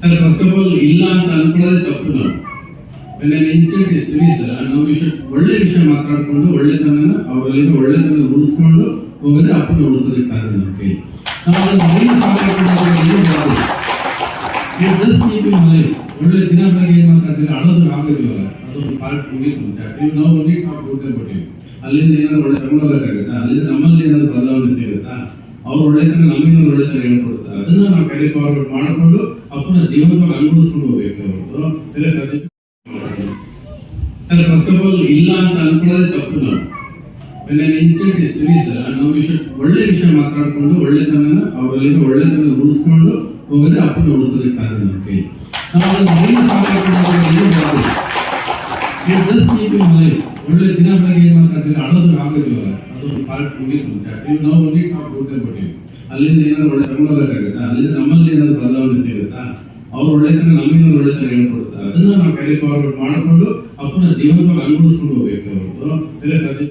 Sir first of all ಇಲ್ಲ ಅಂತ ಅನ್ಕೊಳ್ಳೋದೇ ತಪ್ಪು ನಾವು when an incident is finished ನಾವು ವಿಷಯ ಒಳ್ಳೆ ವಿಷಯ ಮಾತಾಡ್ಕೊಂಡು ಒಳ್ಳೆತನ ಅವರಲ್ಲಿರೋ ಒಳ್ಳೆತನ ಉಳಿಸ್ಕೊಂಡು ಹೋಗೋದೇ ಅಪ್ಪನ ಉಳಿಸೋದಕ್ಕೆ ಸಾಧ್ಯ ನಮ್ಮ ಕೈ ನಾವು ಜಸ್ಟ್ ಕೀಪ್ ಇನ್ ಮೈ ಒಳ್ಳೆ ದಿನ ಬೆಳಗ್ಗೆ ಏನು ಮಾತಾಡ್ತೀವಿ ಅಳೋದು ಆಗೋದಿಲ್ಲ ಅದೊಂದು ಪಾರ್ಟ್ ಮುಗಿತು ಇವ್ ನಾವು ಗುಡ್ ಕೊಟ್ಟಿವಿ ಅಲ್ಲಿಂದ ಏನಾದ್ರು ಒಳ್ಳೆ ತಗೊಂಡೋಗಬೇಕಾಗುತ್ತೆ ಅಲ್ಲಿಂದ ನಮ್ಮಲ್ಲಿ ಅವ್ರು ಒಳ್ಳೆತನ ನಮಗೆ ಒಳ್ಳೆತನ ಹೇಳ್ಕೊಡ್ತಾರೆ ಅದನ್ನ ನಾವು ಕ್ಯಾರಿ ಫಾರ್ವರ್ಡ್ ಮಾಡಿಕೊಂಡು ಅಪ್ಪನ ಜೀವನವಾಗಿ ಅನುಭವಿಸ್ಕೊಂಡು ಹೋಗ್ಬೇಕು ಹೊರತು ಬೇರೆ ಸದ್ಯ ಸರ್ ಫಸ್ಟ್ ಆಫ್ ಆಲ್ ಇಲ್ಲ ಅಂತ ಅನ್ಕೊಳ್ಳೋದೇ ತಪ್ಪು ನಾವು when an incident is finished ನಾವು ವಿಷಯ ಒಳ್ಳೆ ವಿಷಯ ಮಾತಾಡ್ಕೊಂಡು ಒಳ್ಳೆತನ ಅವರಲ್ಲಿರೋ ಒಳ್ಳೆತನ ಉಳಿಸ್ಕೊಂಡು ಹೋಗೋದೇ ಅಪ್ಪನ ಉಳಿಸೋದಕ್ಕೆ ಸಾಧ್ಯ ನಮ್ಮ ಕೈ ನಾವು ಅದನ್ನ ಮೈಲಿ ಸಾಕಾಡ್ಕೊಂಡು ಜಸ್ಟ್ ಕೀಪ್ ಇನ್ ಮೈ ಒಳ್ಳೆ ದಿನ ಬೆಳಗ್ಗೆ ಏನ್ ಮಾತಾಡ್ತೀವಿ ಅಳೋದು ಆಗೋದಿಲ್ಲ ಅದೊಂದು ಪಾರ್ಟ್ ಮುಗಿತು ಚಾಟ್ ಇವ್ ನಾವು ಓನ್ಲಿ ಟಾಪ್ ಗುಡ್ ಕೊಟ್ಟಿವಿ ಅಲ್ಲಿಂದ ಏನಾದ್ರು ಒಳ್ಳೆ ತಗೊಳ್ಬೇಕಾಗುತ್ತೆ ಅಲ್ಲಿಂದ ನಮ್ಮಲ್ಲಿ ಏನಾದ್ರು ಬದಲಾವಣೆ ಸಿಗುತ್ತಾ? ಅವ್ರು ಒಳ್ಳೆತನ ನಮಗೆ ಒಳ್ಳೆತನ ಹೇಳ್ಕೊಡ್ತಾರೆ ಅದನ್ನ ನಾವು ಕ್ಯಾರಿ ಫಾರ್ವರ್ಡ್ ಮಾಡಿಕೊಂಡು ಅಪ್ಪನ ಜೀವನವಾಗಿ ಅನುಭವಿಸ್ಕೊಂಡು ಹೋಗ್ಬೇಕು ಅವರು. ಸದ್ಯ